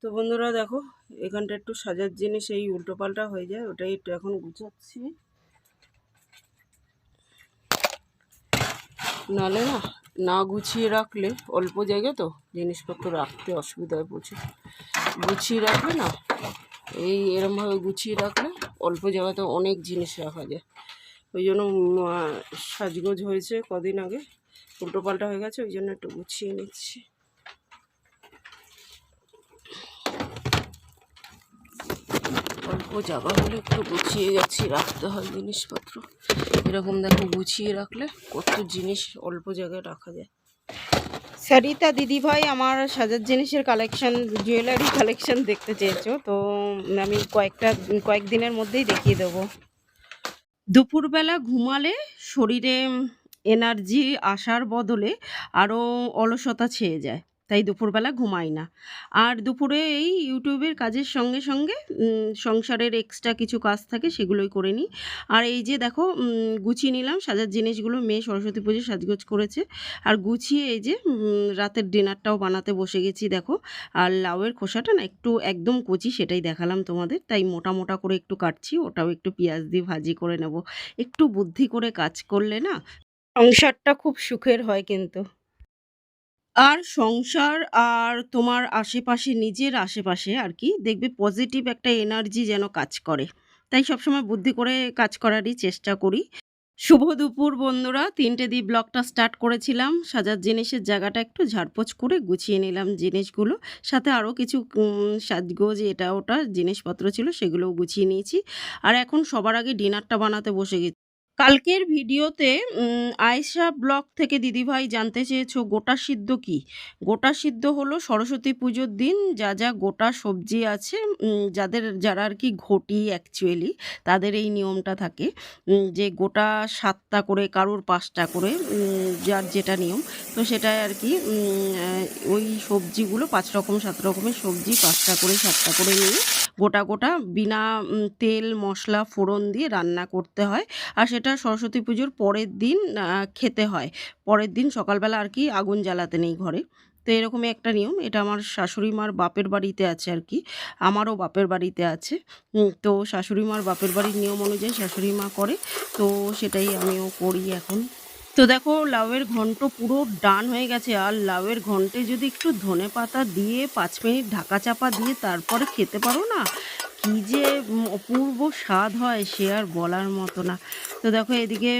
তো বন্ধুরা দেখো, এখানটা একটু সাজার জিনিস, এই উল্টো পাল্টা হয়ে যায়, ওটাই একটু এখন গুছাচ্ছি। নালে না না গুছিয়ে রাখলে, অল্প জায়গা তো জিনিসপত্র রাখতে অসুবিধা প্রচুর। গুছিয়ে রাখলে না, এই এরমভাবে গুছিয়ে রাখলে অল্প জায়গাতে অনেক জিনিস রাখা যায়। ওই জন্য সাজগোজ হয়েছে কদিন আগে উল্টো পাল্টা হয়ে গেছে, ওই জন্য একটু গুছিয়ে নিচ্ছি। অল্প জায়গা হলে একটু গুছিয়ে গেছি, রাখতে হয় জিনিসপত্র। এরকম দেখো গুছিয়ে রাখলে কত জিনিস অল্প জায়গায় রাখা যায়। সরিতা দিদিভাই আমার সাজার জিনিসের কালেকশন জুয়েলারি কালেকশন দেখতে চেয়েছো, তো আমি কয়েকটা, কয়েকদিনের মধ্যেই দেখিয়ে দেবো। দুপুরবেলা ঘুমালে শরীরে এনার্জি আসার বদলে আরও অলসতা ছেয়ে যায়। তাই দুপুরবেলা ঘুমাই না। আর দুপুরে এই ইউটিউবের কাজের সঙ্গে সঙ্গে সংসারের এক্সট্রা কিছু কাজ থাকে সেগুলোই করে নিই। আর এই যে দেখো গুছিয়ে নিলাম, সাজার জিনিসগুলো মেয়ে সরস্বতী পুজো সাজগোজ করেছে। আর গুছিয়ে এই যে রাতের ডিনারটাও বানাতে বসে গেছি দেখো। আর লাউয়ের খোসাটা না একটু একদম কচি সেটাই দেখালাম তোমাদের। তাই মোটা মোটা করে একটু কাটছি, ওটাও একটু পেঁয়াজ দিয়ে ভাজি করে নেব। একটু বুদ্ধি করে কাজ করলে না, সংসারটা খুব সুখের হয় কিন্তু। আর সংসার আর তোমার আশেপাশে, নিজের আশেপাশে আর কি দেখবে পজিটিভ একটা এনার্জি যেন কাজ করে। তাই সবসময় বুদ্ধি করে কাজ করারই চেষ্টা করি। শুভ দুপুর বন্ধুরা, তিনটে দিয়ে ব্লগটা স্টার্ট করেছিলাম। সাজার জিনিসের জায়গাটা একটু ঝাড়পোছ করে গুছিয়ে নিলাম জিনিসগুলো। সাথে আরও কিছু সাজগোজ, এটা ওটা জিনিসপত্র ছিল সেগুলোও গুছিয়ে নিয়েছি। আর এখন সবার আগে ডিনারটা বানাতে বসে গেছি। কালকের ভিডিওতে আয়েশা ব্লগ থেকে দিদিভাই জানতে চেয়েছো গোটা সিদ্ধ কি? গোটা সিদ্ধ হলো সরস্বতী পুজোর দিন, যা যা গোটা সবজি আছে যাদের, যারা আর কি ঘটি অ্যাকচুয়ালি তাদের এই নিয়মটা থাকে যে গোটা সাতটা করে, কারোর পাঁচটা করে যার যেটা নিয়ম, তো সেটাই আর কি ওই সবজিগুলো পাঁচ রকম, সাত রকমের সবজি পাঁচটা করে, সাতটা করে নিয়ে গোটা গোটা বিনা তেল, মশলা, ফোড়ন দিয়ে রান্না করতে হয়। আর সেটা সরস্বতী পুজোর পরের দিন খেতে হয়। পরের দিন সকালবেলা আর কি আগুন জ্বালাতে নেই ঘরে। তো এরকমই একটা নিয়ম। এটা আমার শাশুড়ি মার বাপের বাড়িতে আছে আর কি। আমারও বাপের বাড়িতে আছে। তো শাশুড়ি মার বাপের বাড়ির নিয়ম অনুযায়ী শাশুড়ি মা করে। তো সেটাই আমিও করি এখন। তো দেখো, লাউয়ের ঘন্ট পুরো ডান হয়ে গেছে, আর লাউয়ের ঘন্টে যদি একটু ধনে পাতা দিয়ে পাঁচ মিনিট ঢাকা চাপা দিয়ে তারপরে খেতে পারো না, কি যে অপূর্ব স্বাদ হয় সে আর বলার মতো না। তো দেখো, এদিকে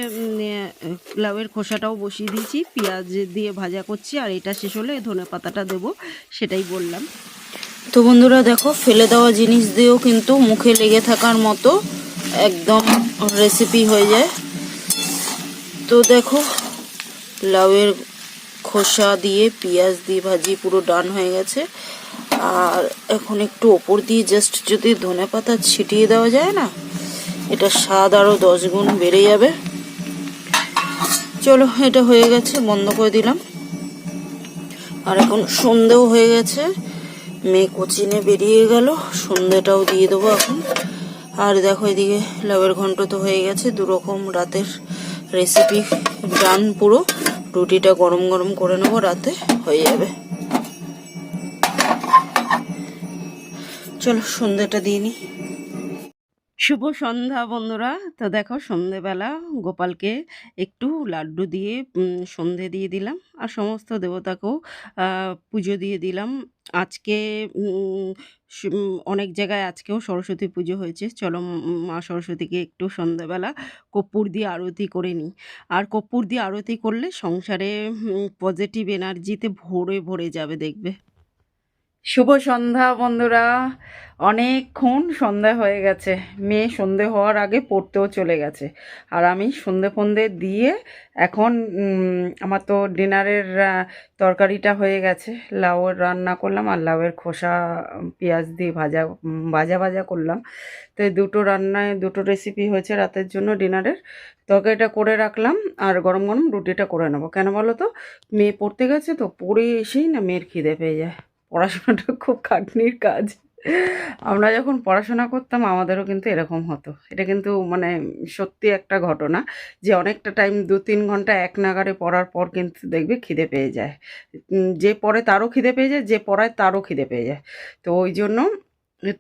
লাউয়ের খোসাটাও বসিয়ে দিয়েছি, পেঁয়াজ দিয়ে ভাজা করছি, আর এটা শেষ হলে ধনে পাতাটা দেবো, সেটাই বললাম। তো বন্ধুরা, দেখো, ফেলে দেওয়া জিনিস দিয়েও কিন্তু মুখে লেগে থাকার মতো একদম রেসিপি হয়ে যায়। তো দেখো, লাউয়ের খোসা দিয়ে পেঁয়াজ দিয়ে ভাজি পুরো ডান হয়ে গেছে। আর এখন একটু ওপর দিয়ে জাস্ট যদি ধনে পাতা ছিটিয়ে দেওয়া যায় না, এটা স্বাদ আরও দশ গুণ বেড়ে যাবে। চলো, এটা হয়ে গেছে, বন্ধ করে দিলাম। আর এখন সন্ধেও হয়ে গেছে, মেয়ে কোচিনে বেরিয়ে গেল, সন্ধেটাও দিয়ে দেবো এখন। আর দেখো এদিকে লাউয়ের ঘন্ট তো হয়ে গেছে দু রকম রাতের রেসিপি ডান পুরো। রুটিটা গরম গরম করে নেব, রাতে হয়ে যাবে। চলো সন্ধ্যাটা দিয়ে নিই শুভ সন্ধ্যা বন্ধুরা। তো দেখো সন্ধেবেলা গোপালকে একটু লাড্ডু দিয়ে সন্ধে দিয়ে দিলাম আর সমস্ত দেবতাকেও পুজো দিয়ে দিলাম। আজকে অনেক জায়গায় আজকেও সরস্বতী পুজো হয়েছে। চলো মা সরস্বতীকে একটু সন্ধেবেলা কর্পূর দিয়ে আরতি করে নিই। আর কর্পূর দিয়ে আরতি করলে সংসারে পজিটিভ এনার্জিতে ভরে ভরে যাবে, দেখবে। শুভ সন্ধ্যা, বন্ধুরা। অনেকক্ষণ সন্ধ্যা হয়ে গেছে। মেয়ে সন্ধে হওয়ার আগে পড়তেও চলে গেছে। আর আমি সন্ধে ফন্দে দিয়ে এখন আমার তো ডিনারের তরকারিটা হয়ে গেছে। লাউয়ের রান্না করলাম আর লাউয়ের খোসা, পেঁয়াজ দিয়ে ভাজা ভাজা ভাজা করলাম। তো এই দুটো রান্নায়, দুটো রেসিপি হয়েছে রাতের জন্য ডিনারের। তরকারিটা করে রাখলাম আর গরম গরম রুটিটা করে নেব। কেন বলো তো? মেয়ে পড়তে গেছে তো পড়ে এসেই না মেয়ের খিদে পেয়ে যায়। পড়াশোনাটা খুব খাটনির কাজ। আমরা যখন পড়াশোনা করতাম, আমাদেরও কিন্তু এরকম হতো। এটা কিন্তু মানে সত্যি একটা ঘটনা যে অনেকটা টাইম দু তিন ঘণ্টা এক নাগারে পড়ার পর কিন্তু দেখবে খিদে পেয়ে যায়। যে পড়ে তারও খিদে পেয়ে যায়, যে পড়ায় তারও খিদে পেয়ে যায়। তো ওই জন্য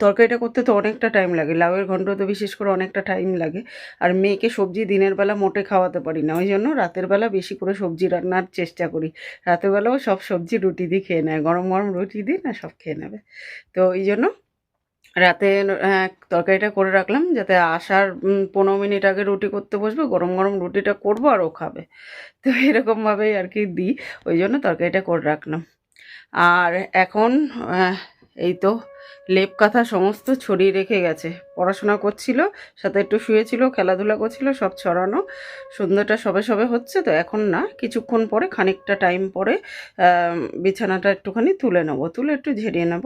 তরকারিটা করতে তো অনেকটা টাইম লাগে। লাউয়ের ঘন্ট তো বিশেষ করে অনেকটা টাইম লাগে। আর মেয়েকে সবজি দিনের বেলা মোটে খাওয়াতে পারি না। ওই জন্য রাতের বেলা বেশি করে সবজি রান্নার চেষ্টা করি। রাতের বেলাও সব সবজি রুটি দিয়ে খেয়ে নেয়। গরম গরম রুটি দিই না সব খেয়ে নেবে। তো এই জন্য রাতে আহ, তরকারিটা করে রাখলাম যাতে আসার পনেরো মিনিট আগে রুটি করতে বসবে। গরম গরম রুটিটা করব আর ও খাবে। তো এরকমভাবেই আর কি দিই। ওই জন্য তরকারিটা করে রাখলাম। আর এখন এই তো লেপ কাঁথা সমস্ত ছড়িয়ে রেখে গেছে। পড়াশোনা করছিল, সাথে একটু শুয়েছিল, খেলাধুলা করছিল, সব ছড়ানো। সন্ধ্যাটা সবে সবে হচ্ছে, তো এখন না, কিছুক্ষণ পরে, খানিকটা টাইম পরে বিছানাটা একটুখানি তুলে নেব। তুলে একটু ঝেড়ে নেব,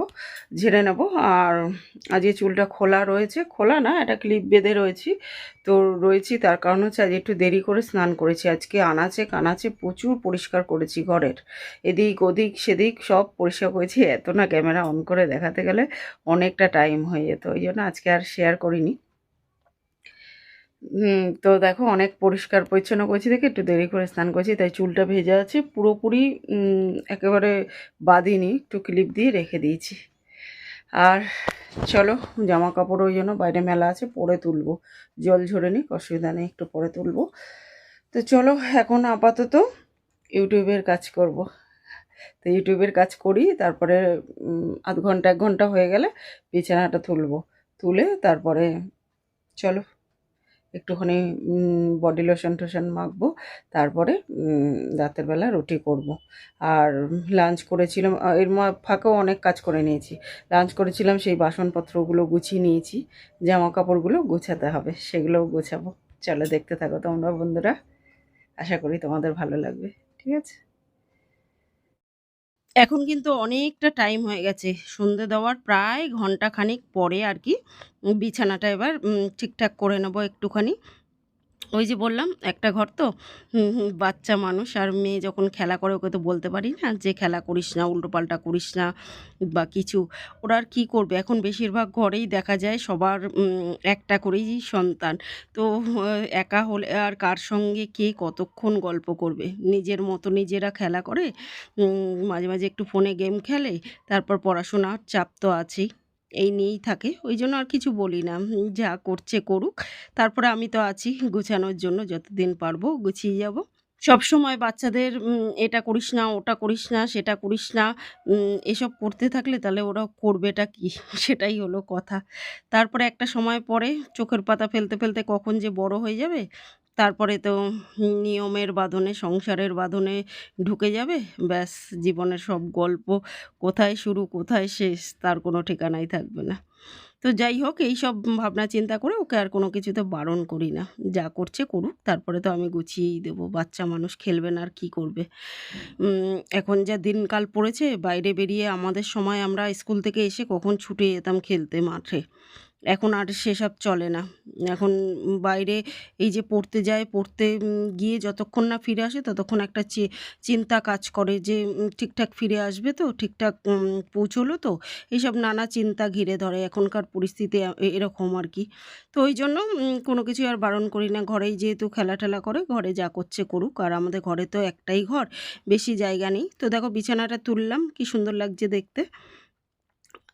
ঝেড়ে নেব। আর আজকে চুলটা খোলা রয়েছে। খোলা না, একটা ক্লিপ বেঁধে রয়েছি। তো রয়েছি, তার কারণ হচ্ছে আজ একটু দেরি করে স্নান করেছি। আজকে আনাচে কানাচে প্রচুর পরিষ্কার করেছি ঘরের। এদিক ওদিক সেদিক সব পরিষ্কার করেছি। এত না ক্যামেরা অন করে দেখাতে গেলে অনেকটা টাইম হয়ে যেত। ওই জন্য আজকে আর শেয়ার করিনি। তো দেখো অনেক পরিষ্কার পরিচ্ছন্ন করেছি দেখে একটু দেরি করে স্নান করেছি, তাই চুলটা ভেজা আছে, পুরোপুরি একেবারে বাঁধিনি, একটু ক্লিপ দিয়ে রেখে দিয়েছি। আর চলো জামা কাপড় ওই জন্য বাইরে মেলা আছে, পরে তুলবো। জল ঝরে নিক, অসুবিধা নেই, একটু পরে তুলবো। তো চলো, এখন আপাতত ইউটিউবের কাজ করব। তো ইউটিউবের কাজ করি, তারপরে আধ ঘণ্টা, এক ঘণ্টা হয়ে গেলে বিছানাটা তুলবো। তুলে তারপরে চলো, একটুখানি বডি লোশন টোশন মাখবো, তারপরে রাতের বেলা রুটি করব। আর লাঞ্চ করেছিলাম এর ফাঁকেও অনেক কাজ করে নিয়েছি। লাঞ্চ করেছিলাম, সেই বাসনপত্রগুলো গুছিয়ে নিয়েছি জামা কাপড়গুলো গোছাতে হবে, সেগুলোও গোছাবো। চলো দেখতে থাকো তোমরা বন্ধুরা, আশা করি তোমাদের ভালো লাগবে, ঠিক আছে? এখন কিন্তু অনেকটা টাইম হয়ে গেছে। সন্ধে দেওয়ার প্রায় ঘণ্টা খানিক পরে আর কি বিছানাটা এবার ঠিকঠাক করে নেব একটুখানি। ওই যে বললাম, একটা ঘর তো বাচ্চা মানুষ আর মেয়ে যখন খেলা করে, ওকে তো বলতে পারি না যে খেলা করিস না, উল্টোপাল্টা করিস না বা কিছু। ওরা আর কী করবে? এখন বেশিরভাগ ঘরেই দেখা যায় সবার একটা করেই সন্তান। তো একা হলে আর কার সঙ্গে কে কতক্ষণ গল্প করবে? নিজের মতো নিজেরা খেলা করে মাঝে মাঝে একটু ফোনে গেম খেলে, তারপর পড়াশোনার চাপ তো আছেই। এই নিয়েই থাকে। ওই জন্য আর কিছু বলি না। যা করছে করুক। তারপরে আমি তো আছি গুছানোর জন্য। যতদিন পারব গুছিয়ে যাব। সব সময় বাচ্চাদের এটা করিস না, ওটা করিস না, সেটা করিস না এসব করতে থাকলে তাহলে ওরা করবেটা কি? সেটাই হলো কথা। তারপরে একটা সময় পরে চোখের পাতা ফেলতে ফেলতে কখন যে বড় হয়ে যাবে তারপরে তো নিয়মের বাঁধনে, সংসারের বাঁধনে ঢুকে যাবে। ব্যাস, জীবনের সব গল্প কোথায় শুরু, কোথায় শেষ, তার কোনো ঠিকানাই থাকবে না। তো যাই হোক, এই সব ভাবনা চিন্তা করে ওকে আর কোনো কিছুতে বারণ করি না। যা করছে করুক, তারপরে তো আমি গুছিয়েই দেবো। বাচ্চা মানুষ খেলবে না আর কী করবে। এখন যা দিনকাল পড়েছে, বাইরে বেরিয়ে আমাদের সময় আমরা স্কুল থেকে এসে কখন ছুটে যেতাম খেলতে মাঠে। এখন আর সেসব চলে না। এখন বাইরে এই যে পড়তে যায়, পড়তে গিয়ে যতক্ষণ না ফিরে আসে ততক্ষণ একটা চিন্তা কাজ করে যে ঠিকঠাক ফিরে আসবে তো, ঠিকঠাক পৌঁছলো তো, এইসব নানা চিন্তা ঘিরে ধরে এখনকার পরিস্থিতি এরকম আর কি। তো ওই জন্য কোনো কিছু আর বারণ করি না। ঘরেই যেহেতু খেলা টেলা করে, ঘরে যা করছে করুক, আর আমাদের ঘরে তো একটাই ঘর, বেশি জায়গা নেই। তো দেখো বিছানাটা তুললাম, কি সুন্দর লাগছে দেখতে।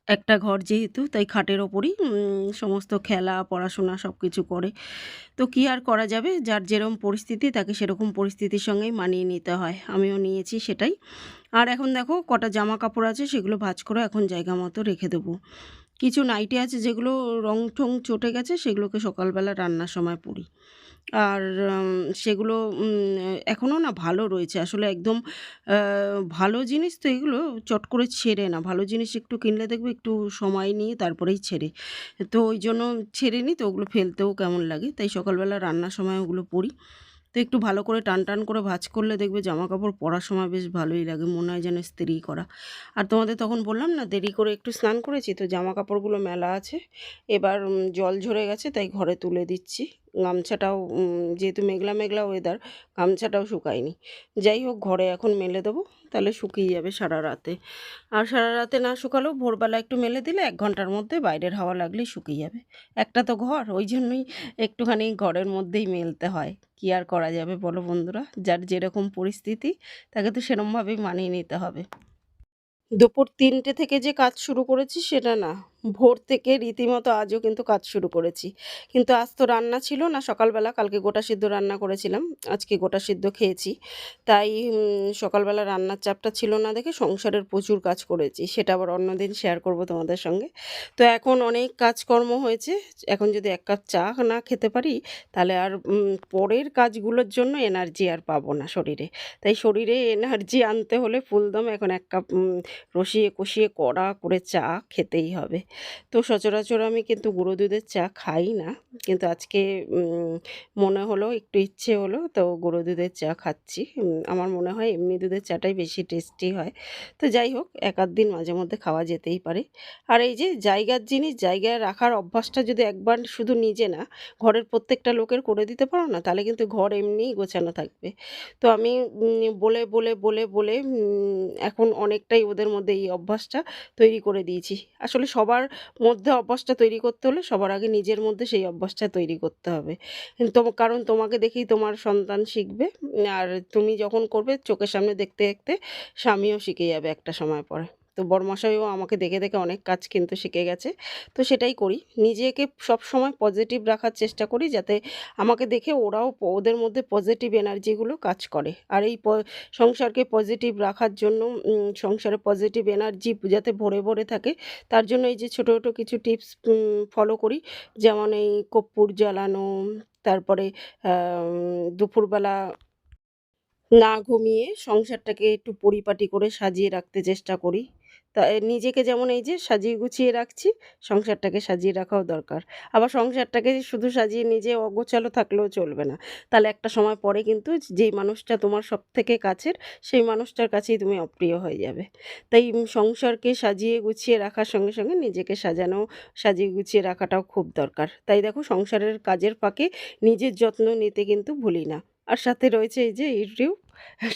একটা ঘর যেহেতু, তাই খাটের ওপরই সমস্ত খেলা, পড়াশোনা সব কিছু করে। তো কি আর করা যাবে? যার যেরকম পরিস্থিতি, তাকে সেরকম পরিস্থিতির সঙ্গেই মানিয়ে নিতে হয়। আমিও নিয়েছি সেটাই। আর এখন দেখো কটা জামা কাপড় আছে, সেগুলো ভাঁজ করে এখন জায়গা মতো রেখে দেবো। কিছু নাইটি আছে যেগুলো রং ঠং চটে গেছে, সেগুলোকে সকালবেলা রান্নার সময় পরি। আর সেগুলো এখনও না ভালো রয়েছে। আসলে একদম ভালো জিনিস তো এগুলো চট করে ছেড়ে না। ভালো জিনিস একটু কিনলে দেখবে একটু সময় নিয়ে তারপরেই ছেড়ে। তো ওই জন্য ছেড়ে নিই তো ওগুলো ফেলতেও কেমন লাগে। তাই সকালবেলা রান্নার সময় ওগুলো পরি। তো একটু ভালো করে টান টান করে ভাজ করলে দেখবে জামা কাপড় পরার সময় বেশ ভালোই লাগে, মনে হয় যেন স্ত্রী করা। আর তোমাদের তখন বললাম না, দেরি করে একটু স্নান করেছি, তো জামা কাপড়গুলো মেলা আছে, এবার জল ঝরে গেছে, তাই ঘরে তুলে দিচ্ছি। গামছাটাও যেহেতু মেঘলা মেঘলা ওয়েদার গামছাটাও শুকায়নি। যাই হোক, ঘরে এখন মেলে দেবো, তাহলে শুকিয়ে যাবে সারা রাতে। আর সারা রাতে না শুকালেও ভোরবেলা একটু মেলে দিলে এক ঘণ্টার মধ্যে বাইরের হাওয়া লাগলেই শুকিয়ে যাবে। একটা তো ঘর, ওই জন্যই একটুখানি ঘরের মধ্যেই মেলতে হয়। কি আর করা যাবে বলো বন্ধুরা? যার যেরকম পরিস্থিতি, তাকে তো সেরমভাবেই মানিয়ে নিতে হবে। দুপুর তিনটে থেকে যে কাজ শুরু করেছি, সেটা না। ভোর থেকে রীতিমতো আজও কিন্তু কাজ শুরু করেছি। কিন্তু আজ তো রান্না ছিল না, সকালবেলা কালকে গোটা সিদ্ধ রান্না করেছিলাম, আজকে গোটা সিদ্ধ খেয়েছি। তাই সকালবেলা রান্নার চাপটা ছিল না দেখে সংসারের প্রচুর কাজ করেছি, সেটা আবার অন্যদিন শেয়ার করব তোমাদের সঙ্গে। তো এখন অনেক কাজকর্ম হয়েছে, এখন যদি এক কাপ চা না খেতে পারি, তাহলে আর পরের কাজগুলোর জন্য এনার্জি আর পাবো না শরীরে। তাই শরীরে এনার্জি আনতে হলে ফুলদম এখন এক কাপ রসিয়ে কষিয়ে কড়া করে চা খেতেই হবে। তো সচরাচর আমি কিন্তু গুঁড়ো দুধের চা খাই না। কিন্তু আজকে মনে হলো, একটু ইচ্ছে হলো, তো গুঁড়ো দুধের চা খাচ্ছি। আমার মনে হয় এমনি দুধের চাটাই বেশি টেস্টি হয়। তো যাই হোক, এক আধ দিন মাঝে মধ্যে খাওয়া যেতেই পারে। আর এই যে জায়গার জিনিস, জায়গায় রাখার অভ্যাসটা যদি একবার শুধু নিজে না, ঘরের প্রত্যেকটা লোকের করে দিতে পারো না, তাহলে কিন্তু ঘর এমনিই গোছানো থাকবে। তো আমি বলে বলে বলে বলে এখন অনেকটাই ওদের মধ্যে এই অভ্যাসটা তৈরি করে দিয়েছি। আসলে সবার মধ্যে অভ্যাসটা তৈরি করতে হলে সবার আগে নিজের মধ্যে সেই অভ্যাসটা তৈরি করতে হবে। তো কারণ তোমাকে দেখেই তোমার সন্তান শিখবে। আর তুমি যখন করবে, চোখের সামনে দেখতে দেখতে স্বামীও শিখে যাবে একটা সময় পরে। তো বড়মশাইও আমাকে দেখে দেখে অনেক কাজ কিন্তু শিখে গেছে। তো সেটাই করি। নিজেকে সব সময় পজিটিভ রাখার চেষ্টা করি যাতে আমাকে দেখে ওরাও ওদের মধ্যে পজিটিভ এনার্জিগুলো কাজ করে। আর এই সংসারকে পজিটিভ রাখার জন্য সংসারে পজিটিভ এনার্জি যাতে ভরে ভরে থাকে, তার জন্য এই যে ছোটো ছোটো কিছু টিপস ফলো করি। যেমন এই কর্পূর জ্বালানো, তারপরে দুপুরবেলা না ঘুমিয়ে সংসারটাকে একটু পরিপাটি করে সাজিয়ে রাখতে চেষ্টা করি। তা নিজেকে যেমন এই যে সাজিয়ে গুছিয়ে রাখছি, সংসারটাকে সাজিয়ে রাখাও দরকার। আবার সংসারটাকে শুধু সাজিয়ে নিজে অগোছালো থাকলেও চলবে না। তাহলে একটা সময় পরে কিন্তু যেই মানুষটা তোমার সব থেকে কাছের, সেই মানুষটার কাছেই তুমি অপ্রিয় হয়ে যাবে। তাই সংসারকে সাজিয়ে গুছিয়ে রাখার সঙ্গে সঙ্গে নিজেকে সাজানো, সাজিয়ে গুছিয়ে রাখাটাও খুব দরকার। তাই দেখো সংসারের কাজের ফাঁকে নিজের যত্ন নিতে কিন্তু ভুলি না। আর সাথে রয়েছে এই যে ইউটিউব।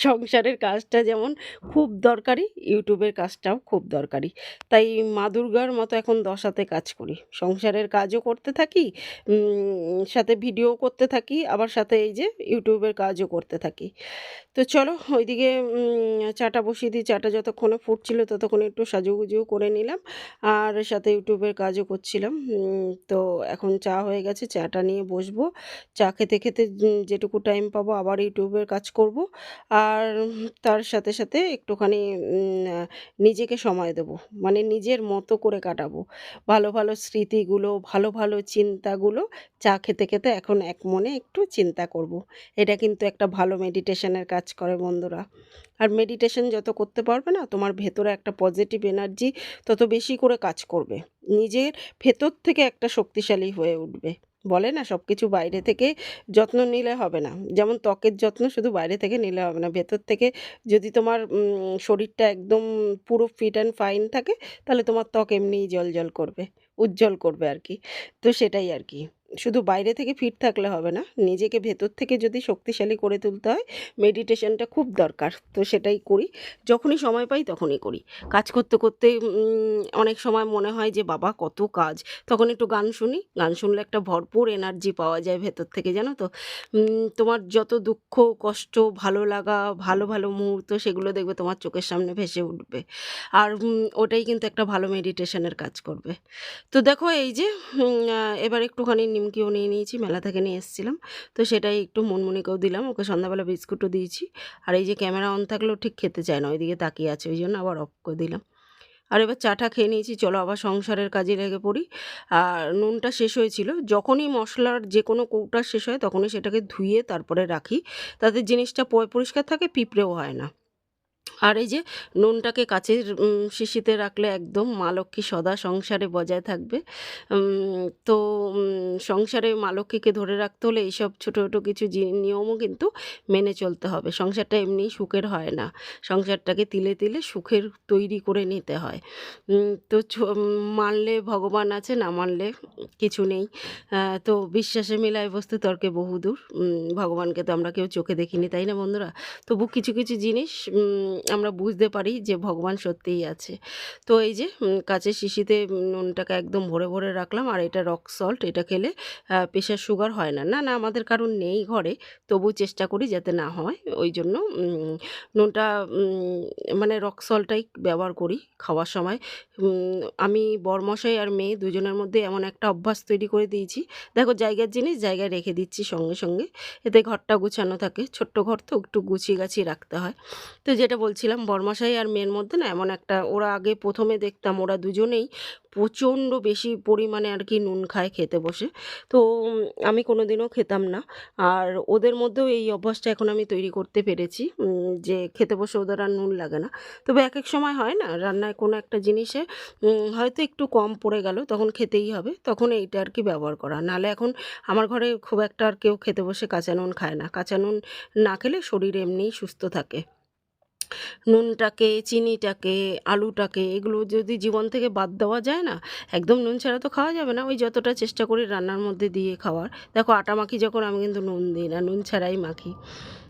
সংসারের কাজটা যেমন খুব দরকারি, ইউটিউবের কাজটাও খুব দরকারি। তাই মা দুর্গার মতো এখন দশাতে কাজ করি। সংসারের কাজও করতে থাকি সাথে ভিডিও করতে থাকি, আবার সাথে এই যে ইউটিউবের কাজও করতে থাকি। তো চলো ওইদিকে চাটা বসিয়ে দিই। চাটা যতক্ষণে ফুটছিল ততক্ষণে একটু সাজুগুজুও করে নিলাম। আর সাথে ইউটিউবের কাজও করছিলাম। তো এখন চা হয়ে গেছে, চাটা নিয়ে বসবো। চা খেতে খেতে যেটুকু টাইম পাবো আবার ইউটিউবের কাজ করব। আর তার সাথে সাথে একটুখানি নিজেকে সময় দেবো। মানে নিজের মতো করে কাটাবো। ভালো ভালো স্মৃতিগুলো, ভালো ভালো চিন্তাগুলো চা খেতে খেতে এখন এক মনে একটু চিন্তা করব। এটা কিন্তু একটা ভালো মেডিটেশনের কাজ করে বন্ধুরা। আর মেডিটেশন যত করতে পারবে না, তোমার ভেতরে একটা পজিটিভ এনার্জি তত বেশি করে কাজ করবে। নিজের ভেতর থেকে একটা শক্তিশালী হয়ে উঠবে। বলে না সব কিছু বাইরে থেকে যত্ন নিলে হবে না। যেমন ত্বকের যত্ন শুধু বাইরে থেকে নিলে হবে না, ভেতর থেকে যদি তোমার শরীরটা একদম পুরো ফিট অ্যান্ড ফাইন থাকে, তাহলে তোমার ত্বক এমনিই জল জল করবে, উজ্জ্বল করবে আর কি। তো সেটাই আর কি। শুধু বাইরে থেকে ফিট থাকলে হবে না, নিজেকে ভেতর থেকে যদি শক্তিশালী করে তুলতে হয় মেডিটেশনটা খুব দরকার। তো সেটাই করি। যখনই সময় পাই তখনই করি। কাজ করতে করতে অনেক সময় মনে হয় যে, বাবা, কত কাজ। তখন একটু গান শুনি। গান শুনলে একটা ভরপুর এনার্জি পাওয়া যায় ভেতর থেকে, জানো তো? তোমার যত দুঃখ, কষ্ট, ভালো লাগা, ভালো ভালো মুহূর্ত, সেগুলো দেখবে তোমার চোখের সামনে ভেসে উঠবে। আর ওটাই কিন্তু একটা ভালো মেডিটেশনের কাজ করবে। তো দেখো, এই যে এবার একটুখানি নিমকিও নিয়ে নিয়েছি, মেলা থেকে নিয়ে এসেছিলাম। তো সেটাই একটু মনমুনিকেও দিলাম, ওকে সন্ধ্যাবেলা বিস্কুটও দিয়েছি। আর এই যে ক্যামেরা অন থাকলেও ঠিক খেতে চায় না, ওইদিকে তাকিয়ে আছে, ওই জন্য আবার অফ করে দিলাম। আর এবার চাটা খেয়ে নিয়েছি, চলো আবার সংসারের কাজে লেগে পড়ি। আর নুনটা শেষ হয়েছিল, যখনই মশলার যে কোনো কৌটা শেষ হয়, তখনই সেটাকে ধুয়ে তারপরে রাখি। তাতে জিনিসটা পরিষ্কার থাকে, পিঁপড়েও হয় না। আর এই যে নুনটাকে কাচের শিশিতে রাখলে একদম মা লক্ষ্মী সদা সংসারে বজায় থাকবে। তো সংসারে মা লক্ষ্মীকে ধরে রাখতে হলে এইসব ছোটো ছোটো কিছু নিয়মও কিন্তু মেনে চলতে হবে। সংসারটা এমনি সুখের হয় না। সংসারটাকে তিলে তিলে সুখের তৈরি করে নিতে হয়। তো মানলে ভগবান আছে, না মানলে কিছু নেই। তো বিশ্বাসে মিলায় বস্তু তর্কে বহুদূর। ভগবানকে তো আমরা কেউ চোখে দেখিনি, তাই না বন্ধুরা? তবু কিছু কিছু জিনিস আমরা বুঝতে পারি যে ভগবান সত্যিই আছে। তো এই যে কাঁচের শিশিতে নুনটাকে একদম ভরে ভরে রাখলাম আর এটা রক সল্ট এটা খেলে প্রেশার সুগার হয় না। না না, আমাদের কারণ নেই ঘরে, তবু চেষ্টা করি যাতে না হয়। ওই জন্য নুনটা মানে রক সল্টটাই ব্যবহার করি খাওয়ার সময়। আমি বরমশাই আর মেয়ে দুজনের মধ্যে এমন একটা অভ্যাস তৈরি করে দিয়েছি। দেখো, জায়গার জিনিস জায়গায় রেখে দিচ্ছি সঙ্গে সঙ্গে। এতে ঘরটা গুছানো থাকে। ছোট্ট ঘর তো একটু গুছিয়ে গাছিয়ে রাখতে হয়। তো যেটা বলছিলাম বরমশাই আর মেয়ের মধ্যে না এমন একটা, ওরা আগে প্রথমে দেখতাম ওরা দুজনেই প্রচণ্ড বেশি পরিমাণে আর কি নুন খায় খেতে বসে। তো আমি কোনো দিনও খেতাম না। আর ওদের মধ্যেও এই অভ্যাসটা এখন আমি তৈরি করতে পেরেছি যে খেতে বসে ওদের আর নুন লাগে না। তবে এক এক সময় হয় না, রান্নায় কোনো একটা জিনিসে হয়তো একটু কম পড়ে গেল, তখন খেতেই হবে, তখন এইটা আর কি ব্যবহার করা। নাহলে এখন আমার ঘরে খুব একটা আর কেউ খেতে বসে কাঁচা নুন খায় না। কাঁচা নুন না খেলে শরীর এমনিই সুস্থ থাকে। নুনটাকে, চিনিটাকে, আলুটাকে, এগুলো যদি জীবন থেকে বাদ দেওয়া যায় না, একদম নুন ছাড়া তো খাওয়া যাবে না। ওই যতটা চেষ্টা করি রান্নার মধ্যে দিয়ে খাওয়ার। দেখো আটা মাখি যখন আমি কিন্তু নুন দিই না, নুন ছাড়াই মাখি।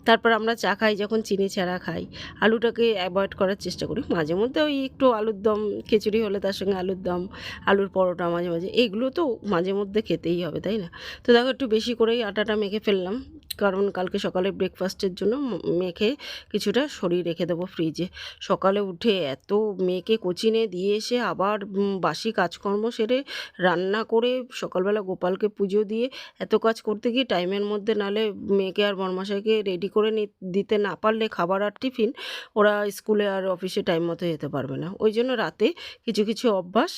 তারপর আমরা চা খাই যখন চিনি ছাড়া খাই। আলুটাকে অ্যাভয়েড করার চেষ্টা করি। মাঝে মধ্যে ওই একটু আলুর দম, খিচুড়ি হলে তার সঙ্গে আলুর দম, আলুর পরোটা মাঝে মাঝে, এগুলো তো মাঝে মধ্যে খেতেই হবে, তাই না? তো দেখো একটু বেশি করেই আটাটা মেখে ফেললাম। কারণ কালকে সকালে ব্রেকফাস্টের জন্য মেখে কিছুটা সরিয়ে রেখে দেবো ফ্রিজে সকালে উঠে এত মেয়েকে কোচিনে দিয়ে এসে আবার বাসি কাজকর্ম সেরে রান্না করে সকালবেলা গোপালকে পুজো দিয়ে এত কাজ করতে গিয়ে টাইমের মধ্যে নালে মেয়েকে আর বরমাসাইকে রেডি করে দিতে না পারলে খাবার আর টিফিন ওরা স্কুলে আর অফিসে টাইম মতো যেতে পারবে না। ওই জন্য রাতে কিছু কিছু অভ্যাস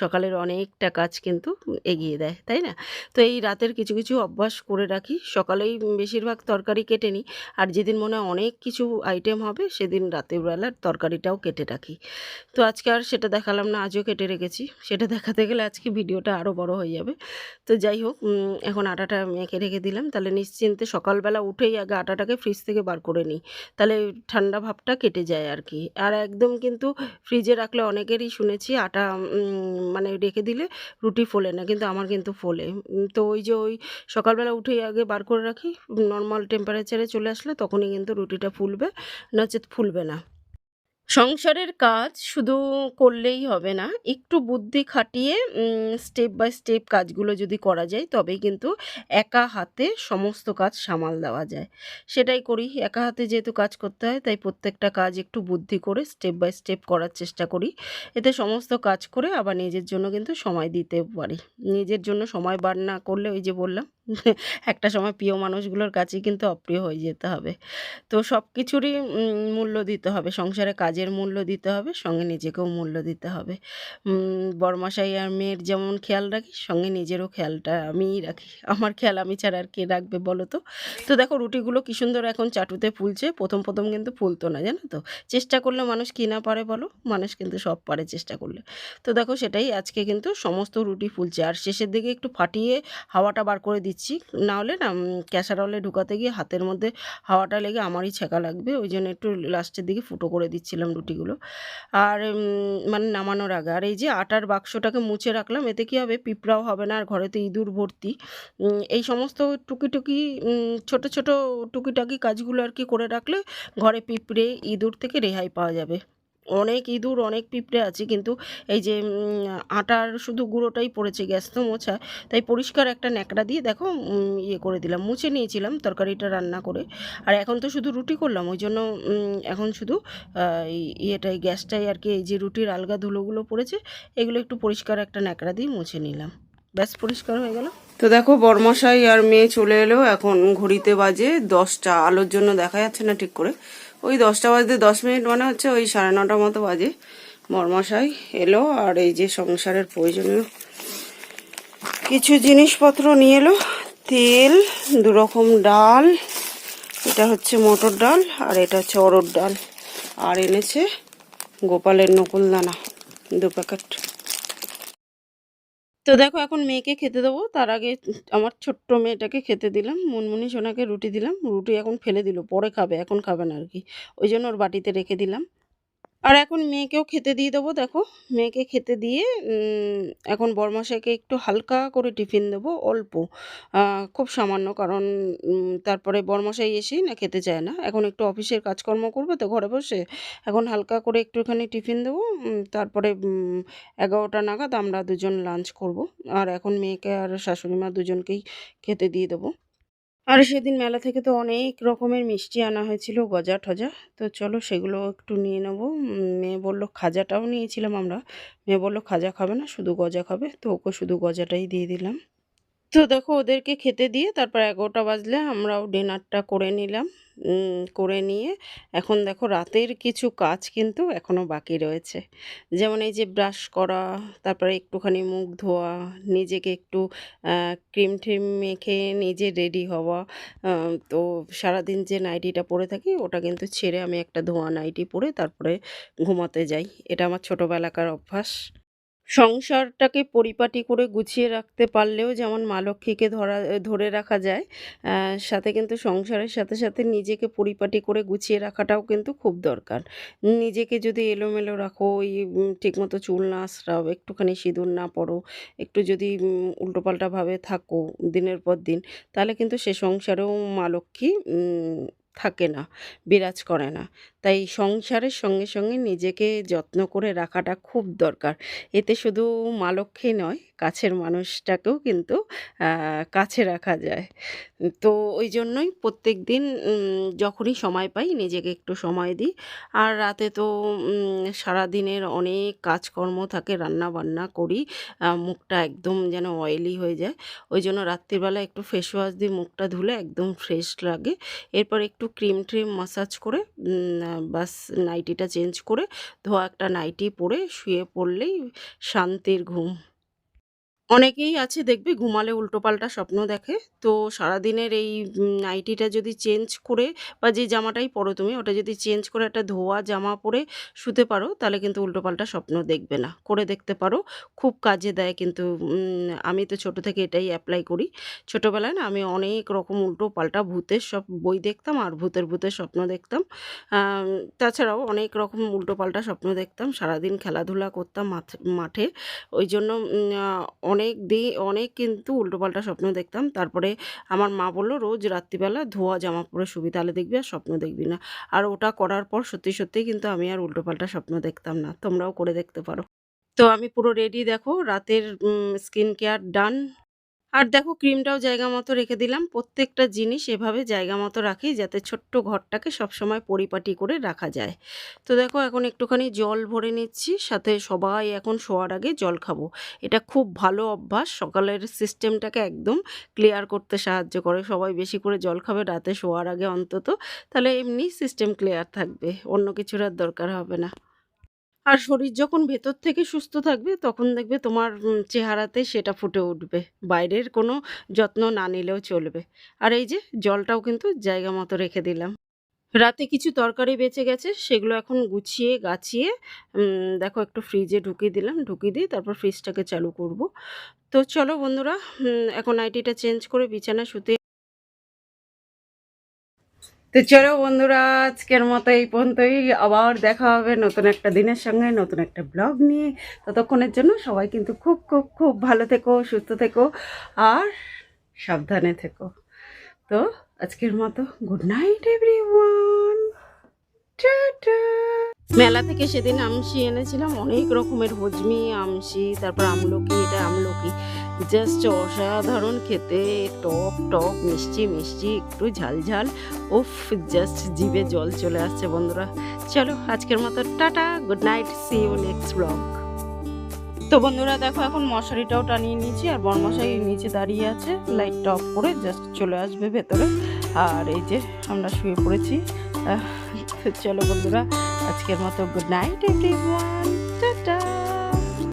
সকালের অনেকটা কাজ কিন্তু এগিয়ে দেয়, তাই না? তো এই রাতের কিছু কিছু অভ্যাস করে রাখি। সকালেই বেশিরভাগ তরকারি কেটে নিই। আর যেদিন মনে অনেক কিছু আইটেম হবে, সেদিন রাতেরবেলার তরকারিটাও কেটে রাখি। তো আজকে আর সেটা দেখালাম না, আজও কেটে রেখেছি। সেটা দেখাতে গেলে আজকে ভিডিওটা আরও বড় হয়ে যাবে। তো যাই হোক এখন আটাটা মেখে রেখে দিলাম। তাহলে নিশ্চিন্তে সকালবেলা উঠেই আগে আটাটাকে ফ্রিজ থেকে বার করে নিই। তাহলে ঠান্ডা ভাবটা কেটে যায় আর কি। আর একদম কিন্তু ফ্রিজে রাখলে অনেকেরই শুনেছি আটা মানে রেখে দিলে রুটি ফোলে না, কিন্তু আমার কিন্তু ফোলে। তো ওই যে ওই সকালবেলা উঠেই আগে বার করে রাখি নর্মাল টেম্পারেচারে চলে আসলে তখনই কিন্তু রুটিটা ফুলবে, নচেত ফুলবে না। সংসারের কাজ শুধু করলেই হবে না, একটু বুদ্ধি খাটিয়ে স্টেপ বাই স্টেপ কাজগুলো যদি করা যায়, তবেই কিন্তু একা হাতে সমস্ত কাজ সামাল দেওয়া যায়। সেটাই করি, একা হাতে যেহেতু কাজ করতে হয়, তাই প্রত্যেকটা কাজ একটু বুদ্ধি করে স্টেপ বাই স্টেপ করার চেষ্টা করি। এতে সমস্ত কাজ করে আবার নিজের জন্য কিন্তু সময় দিতে পারি। নিজের জন্য সময় বার না করলে ওই যে বললাম একটা সময় প্রিয় মানুষগুলোর কাছেই কিন্তু অপ্রিয় হয়ে যেতে হবে। তো সব কিছুরই মূল্য দিতে হবে। সংসারে কাজের মূল্য দিতে হবে সঙ্গে নিজেকেও মূল্য দিতে হবে। উম, বড়মশাই আর মেয়ের যেমন খেয়াল রাখি সঙ্গে নিজেরও খেয়ালটা আমিই রাখি আমার খেয়াল আমি ছাড়া আর কে রাখবে বলো তো? তো দেখো রুটিগুলো কী সুন্দর এখন চাটুতে ফুলছে। প্রথম প্রথম কিন্তু ফুলতো না জানো তো? চেষ্টা করলে মানুষ কী না পারে বলো? মানুষ কিন্তু সব পারে চেষ্টা করলে। তো দেখো সেটাই আজকে কিন্তু সমস্ত রুটি ফুলছে। আর শেষের দিকে একটু ফাটিয়ে হাওয়াটা বার করে দিচ্ছি। না হলে না ক্যাসারলে ঢুকাতে গিয়ে হাতের মধ্যে হাওয়াটা লেগে আমারই ছেঁকা লাগবে। ওই জন্য একটু লাস্টের দিকে ফুটো করে দিচ্ছিলাম রুটিগুলো। আর মানে নামানোর আগে। আর এই যে আটার বাক্সটাকে মুছে রাখলাম, এতে কী হবে? পিঁপড়াও হবে না, আর ঘরে তো ইঁদুর ভর্তি। এই সমস্ত টুকিটুকি ছোট ছোট টুকিটাকি কাজগুলো আর কি করে রাখলে ঘরে পিঁপড়ে, ইঁদুর থেকে রেহাই পাওয়া যাবে। অনেক ইঁদুর, অনেক পিঁপড়ে আছে, কিন্তু এই যে আটার শুধু গুঁড়োটাই পড়েছে গ্যাস তো মোছা, তাই পরিষ্কার একটা ন্যাকড়া দিয়ে দেখো ইয়ে করে দিলাম, মুছে নিয়েছিলাম তরকারিটা রান্না করে। আর এখন তো শুধু রুটি করলাম, ওই জন্য এখন শুধু ইয়েটাই, গ্যাসটাই আর কি, এই যে রুটির আলগা ধুলোগুলো পড়েছে, এগুলো একটু পরিষ্কার একটা ন্যাকড়া দিয়ে মুছে নিলাম। ব্যাস, পরিষ্কার হয়ে গেল। তো দেখো, বরমশাই আর মেয়ে চলে এলো, এখন ঘড়িতে বাজে দশটা, আলোর জন্য দেখা যাচ্ছে না ঠিক করে। ওই দশটা বাজতে দশ মিনিট মানে হচ্ছে ওই সাড়ে নটা মতো বাজে। মরমশাই এলো আর এই যে সংসারের প্রয়োজনীয় কিছু জিনিসপত্র নিয়ে এলো। তেল দু রকম ডাল, এটা হচ্ছে মটর ডাল আর এটা হচ্ছে ডাল। আর এনেছে গোপালের নকুল দানা দু প্যাকেট। তো দেখো এখন মেয়েকে খেতে দেবো। তার আগে আমার ছোট্ট মেয়েটাকে খেতে দিলাম। মুনমুনি সোনাকে রুটি দিলাম। রুটি এখন ফেলে দিল, পরে খাবে, এখন খাবে না আর কি। ওই জন্য ওর বাটিতে রেখে দিলাম। আর এখন মেয়েকেও খেতে দিয়ে দেবো, দেখো। মেয়েকে খেতে দিয়ে এখন বরমাসাইকে একটু হালকা করে টিফিন দেবো, অল্প। খুব সামান্য, কারণ তারপরে বরমাসাই এসেই না খেতে চায় না। এখন একটু অফিসের কাজকর্ম করবে তো ঘরে বসে। এখন হালকা করে একটুখানি টিফিন দেবো তারপরে এগারোটা নাগাদ আমরা দুজন লাঞ্চ করব। আর এখন মেয়েকে আর শাশুড়ি মা দুজনকেই খেতে দিয়ে দেবো। আর সেদিন মেলা থেকে তো অনেক রকমের মিষ্টি আনা হয়েছিল, গজা ঠজা। তো চলো সেগুলো একটু নিয়ে নেব। মেয়ে বলল, খাজাটাও নিয়েছিলাম আমরা। মেয়ে বলল, খাজা খাবে না, শুধু গজা খাবে। তো ওকে শুধু গজাটাই দিয়ে দিলাম। তো দেখো ওদেরকে খেতে দিয়ে তারপর এগারোটা বাজলে আমরাও ডিনারটা করে নিলাম। করে নিয়ে এখন দেখো রাতের কিছু কাজ কিন্তু এখনও বাকি রয়েছে। যেমন এই যে ব্রাশ করা, তারপরে একটুখানি মুখ ধোয়া, নিজেকে একটু ক্রিম ট্রিম মেখে নিজে রেডি হওয়া তো সারাদিন যে নাইটিটা পরে থাকি ওটা কিন্তু ছেড়ে আমি একটা ধোয়া নাইটি পরে তারপরে ঘুমাতে যাই। এটা আমার ছোটোবেলাকার অভ্যাস। সংসারটাকে পরিপাটি করে গুছিয়ে রাখতে পারলেও যেমন মা লক্ষ্মীকে ধরা, ধরে রাখা যায় সাথে কিন্তু সংসারের সাথে সাথে নিজেকে পরিপাটি করে গুছিয়ে রাখাটাও কিন্তু খুব দরকার। নিজেকে যদি এলোমেলো রাখো, ওই ঠিকমতো চুল না আঁচড়াও, একটুখানি সিঁদুর না পড়ো একটু যদি উল্টোপাল্টাভাবে থাকো দিনের পর দিন, তাহলে কিন্তু সে সংসারেও মা লক্ষ্মী থাকে না, বিরাজ করে না। তাই সংসারের সঙ্গে সঙ্গে নিজেকে যত্ন করে রাখাটা খুব দরকার। এতে শুধু মা লক্ষ্মী নয়, কাছের মানুষটাকেও কিন্তু কাছে রাখা যায়। তো ওই জন্যই প্রত্যেক দিন যখনই সময় পাই নিজেকে একটু সময় দিই। আর রাতে তো সারাদিনের অনেক কাজকর্ম থাকে রান্না বান্না করি মুখটা একদম যেন অয়েলি হয়ে যায়। ওই জন্য রাত্রিবেলা একটু ফেস ওয়াশ দিয়ে মুখটা ধুলে একদম ফ্রেশ লাগে। এরপর একটু ক্রিম ট্রিম মাসাজ করে বাস নাইটিটা চেঞ্জ করে ধোয়া একটা নাইটি পরে শুয়ে পড়লেই শান্তির ঘুম। অনেকেই আছে দেখবে ঘুমালে উল্টোপাল্টা স্বপ্ন দেখে। তো সারাদিনের এই নাইটিটা যদি চেঞ্জ করে বা যে জামাটাই পরো তুমি ওটা যদি চেঞ্জ করে একটা ধোয়া জামা পরে শুতে পারো তাহলে কিন্তু উল্টোপাল্টা স্বপ্ন দেখবে না। করে দেখতে পারো খুব কাজে দেয় কিন্তু আমি তো ছোট থেকে এটাই অ্যাপ্লাই করি। ছোটোবেলায় না আমি অনেক রকম উল্টো পাল্টা ভূতের সব বই দেখতাম আর ভূতের ভূতের স্বপ্ন দেখতাম। তাছাড়াও অনেক রকম উল্টো পাল্টা স্বপ্ন দেখতাম। সারাদিন খেলাধুলা করতাম মাঠ- ওই জন্য আহ, অনেক দিন অনেক কিন্তু উল্টোপাল্টা স্বপ্ন দেখতাম। তারপরে আমার মা বলল, রোজ রাত্রিবেলা ধোয়া, জামা পরে শুবি, তাহলে দেখবি আর স্বপ্ন দেখবি না। আর ওটা করার পর সত্যি সত্যি কিন্তু আমি আর উল্টোপাল্টা স্বপ্ন দেখতাম না। তোমরাও করে দেখতে পারো। তো আমি পুরো রেডি দেখো, রাতের স্কিন কেয়ার ডান আর দেখো ক্রিমটাও জায়গা মতো রেখে দিলাম। প্রত্যেকটা জিনিস এভাবে জায়গা মতো রাখি যাতে ছোট্ট ঘরটাকে সবসময় পরিপাটি করে রাখা যায়। তো দেখো এখন একটুখানি জল ভরে নিচ্ছি, সাথে সবাই এখন শোয়ার আগে জল খাব। এটা খুব ভালো অভ্যাস, সকালের সিস্টেমটাকে একদম ক্লিয়ার করতে সাহায্য করে। সবাই বেশি করে জল খাবে রাতে শোয়ার আগে অন্তত। তাহলে এমনি সিস্টেম ক্লিয়ার থাকবে, অন্য কিছুর আর দরকার হবে না। আর শরীর যখন ভেতর থেকে সুস্থ থাকবে, তখন দেখবে তোমার চেহারাতে সেটা ফুটে উঠবে। বাইরের কোনো যত্ন না নিলেও চলবে। আর এই যে জলটাও কিন্তু জায়গা মতো রেখে দিলাম। রাতে কিছু তরকারি বেঁচে গেছে, সেগুলো এখন গুছিয়ে, গাছিয়ে দেখো একটু ফ্রিজে ঢুকিয়ে দিলাম। ঢুকিয়ে দিয়ে তারপর ফ্রিজটাকে চালু করব। তো চলো বন্ধুরা এখন আইটিটা চেঞ্জ করে বিছানা শুতে তো চলো বন্ধুরা, আজকের মতো এই পর্যন্তই। আবার দেখা হবে নতুন একটা দিনের সঙ্গে, নতুন একটা ব্লগ নিয়ে। ততক্ষণের জন্য সবাই কিন্তু খুব খুব খুব ভালো থেকো, সুস্থ থেকো আর সাবধানে থেকো। তো আজকের মতো গুড নাইট, এভরিওয়ান। মেলা থেকে সেদিন আমসি এনেছিলাম, অনেক রকমের হজমি আমসি তারপর আমলকি, এটা আমলকি। জাস্ট অসাধারণ খেতে, টক টক, মিষ্টি মিষ্টি, একটু ঝালঝাল ঝাল। উফ জাস্ট জিভে জল চলে আসছে বন্ধুরা। চলো, আজকের মতো tata good night see you next blog তো বন্ধুরা, দেখো এখন মশারিটাও টানিয়ে নিয়েছি, আর বরমশাই নিচে দাঁড়িয়ে আছে। লাইটটা অফ করে জাস্ট চলে আসবে ভেতরে। আর এই যে আমরা শুয়ে পড়েছি। চলো বন্ধুরা আজকের মতো গুড নাইট এভরিওয়ান টাটা